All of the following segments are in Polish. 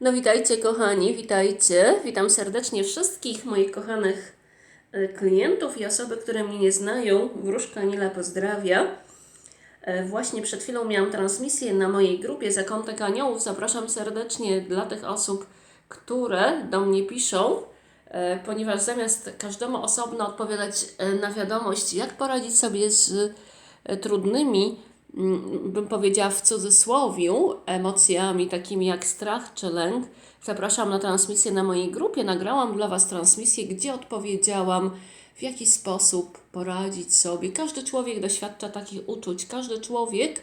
No witajcie kochani, witajcie. Witam serdecznie wszystkich moich kochanych e, klientów i osoby, które mnie nie znają. Wróżka Nila pozdrawia. E, Właśnie przed chwilą miałam transmisję na mojej grupie Zakątek Aniołów. Zapraszam serdecznie dla tych osób, które do mnie piszą, e, ponieważ zamiast każdemu osobno odpowiadać na wiadomość, jak poradzić sobie z trudnymi, bym powiedziała w cudzysłowiu, emocjami takimi jak strach czy lęk, zapraszam na transmisję na mojej grupie. Nagrałam dla Was transmisję, gdzie odpowiedziałam, w jaki sposób poradzić sobie. Każdy człowiek doświadcza takich uczuć, każdy człowiek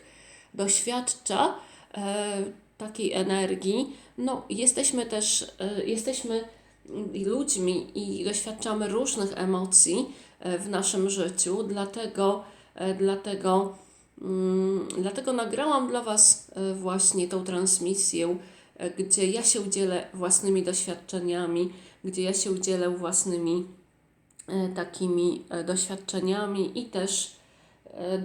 doświadcza e, takiej energii. No, jesteśmy też, e, jesteśmy mm, ludźmi i doświadczamy różnych emocji e, w naszym życiu, dlatego, e, dlatego, mm, dlatego nagrałam dla Was e, właśnie tą transmisję, e, gdzie ja się dzielę własnymi doświadczeniami, gdzie ja się dzielę własnymi e, takimi doświadczeniami i też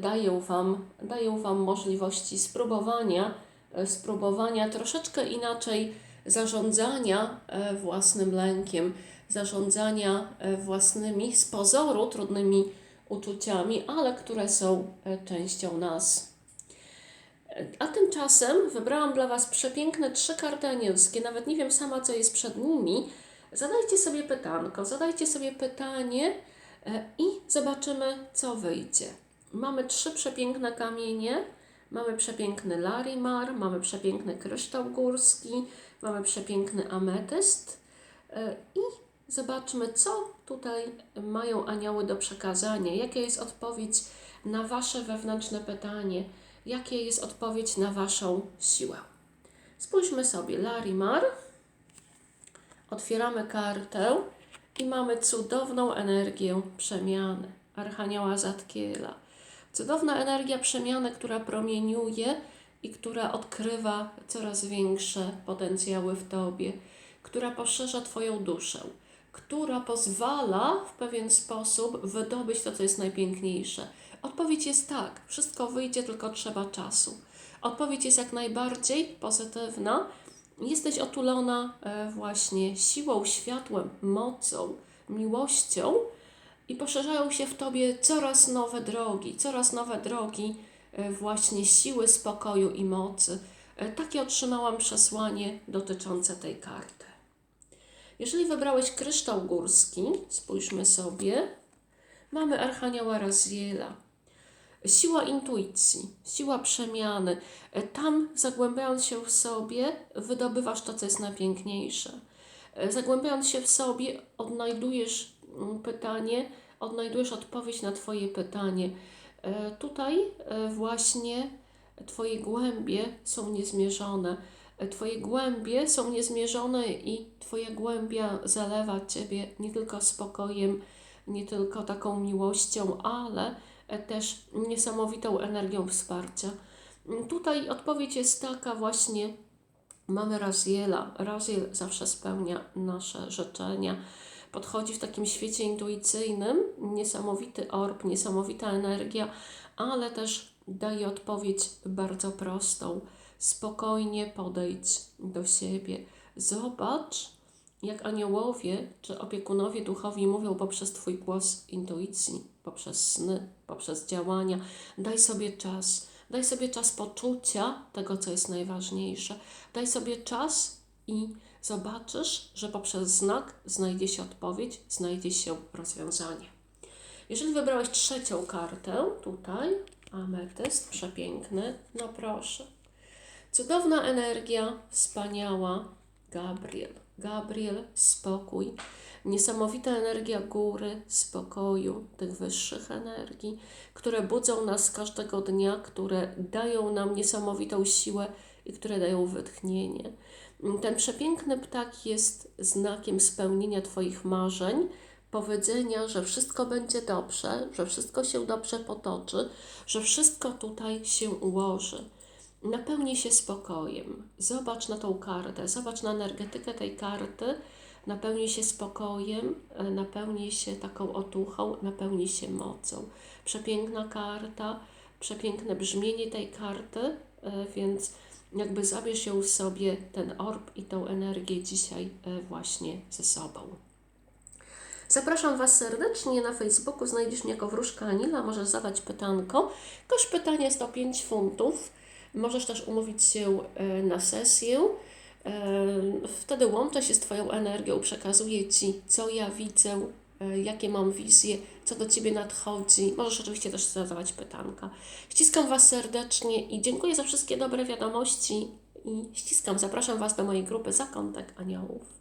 daję Wam, daję Wam możliwości spróbowania, spróbowania troszeczkę inaczej zarządzania własnym lękiem, zarządzania własnymi z pozoru trudnymi uczuciami, ale które są e, częścią nas. E, A tymczasem wybrałam dla Was przepiękne trzy karty anielskie, nawet nie wiem sama, co jest przed nimi. Zadajcie sobie pytanko, zadajcie sobie pytanie e, i zobaczymy, co wyjdzie. Mamy trzy przepiękne kamienie. Mamy przepiękny larimar, mamy przepiękny kryształ górski, mamy przepiękny ametyst i zobaczmy, co tutaj mają anioły do przekazania. Jaka jest odpowiedź na Wasze wewnętrzne pytanie? Jakie jest odpowiedź na Waszą siłę? Spójrzmy sobie, larimar. Otwieramy kartę i mamy cudowną energię przemiany. Archanioła Zatkiela. Cudowna energia przemiany, która promieniuje i która odkrywa coraz większe potencjały w Tobie, która poszerza Twoją duszę, która pozwala w pewien sposób wydobyć to, co jest najpiękniejsze. Odpowiedź jest tak, wszystko wyjdzie, tylko trzeba czasu. Odpowiedź jest jak najbardziej pozytywna. Jesteś otulona e, właśnie siłą, światłem, mocą, miłością i poszerzają się w Tobie coraz nowe drogi, coraz nowe drogi e, właśnie siły, spokoju i mocy. E, Takie otrzymałam przesłanie dotyczące tej karty. Jeżeli wybrałeś kryształ górski, spójrzmy sobie, mamy Archanioła Raziela. Siła intuicji, siła przemiany. E, Tam, zagłębiając się w sobie, wydobywasz to, co jest najpiękniejsze. E, Zagłębiając się w sobie, odnajdujesz mm, pytanie, odnajdujesz odpowiedź na Twoje pytanie. E, Tutaj właśnie Twoje głębie są niezmierzone. Twoje głębie są niezmierzone i Twoja głębia zalewa Ciebie nie tylko spokojem, nie tylko taką miłością, ale też niesamowitą energią wsparcia. Tutaj odpowiedź jest taka właśnie, mamy Raziela. Raziel zawsze spełnia nasze życzenia. Podchodzi w takim świecie intuicyjnym, niesamowity orb, niesamowita energia, ale też daje odpowiedź bardzo prostą. Spokojnie podejdź do siebie. Zobacz, jak aniołowie czy opiekunowie duchowi mówią poprzez Twój głos intuicji, poprzez sny, poprzez działania. Daj sobie czas. Daj sobie czas poczucia tego, co jest najważniejsze. Daj sobie czas i zobaczysz, że poprzez znak znajdzie się odpowiedź, znajdzie się rozwiązanie. Jeżeli wybrałeś trzecią kartę, tutaj, ametyst, przepiękny, no proszę. Cudowna energia, wspaniała, Gabriel. Gabriel, spokój. Niesamowita energia góry, spokoju, tych wyższych energii, które budzą nas każdego dnia, które dają nam niesamowitą siłę i które dają wytchnienie. Ten przepiękny ptak jest znakiem spełnienia Twoich marzeń, powiedzenia, że wszystko będzie dobrze, że wszystko się dobrze potoczy, że wszystko tutaj się ułoży. Napełnij się spokojem. Zobacz na tą kartę, zobacz na energetykę tej karty. Napełnij się spokojem, e, napełnij się taką otuchą, napełnij się mocą. Przepiękna karta, przepiękne brzmienie tej karty, e, więc jakby zabierz ją sobie, ten orb i tą energię dzisiaj e, właśnie ze sobą. Zapraszam Was serdecznie na Facebooku, znajdziesz mnie jako Wróżka Anila, możesz zadać pytanko. Koszt pytania jest o 5 funtów. Możesz też umówić się e, na sesję. E, Wtedy łączę się z Twoją energią, przekazuję Ci, co ja widzę, e, jakie mam wizje, co do Ciebie nadchodzi. Możesz oczywiście też zadawać pytanka. Ściskam Was serdecznie i dziękuję za wszystkie dobre wiadomości i ściskam. Zapraszam Was do mojej grupy Zakątek Aniołów.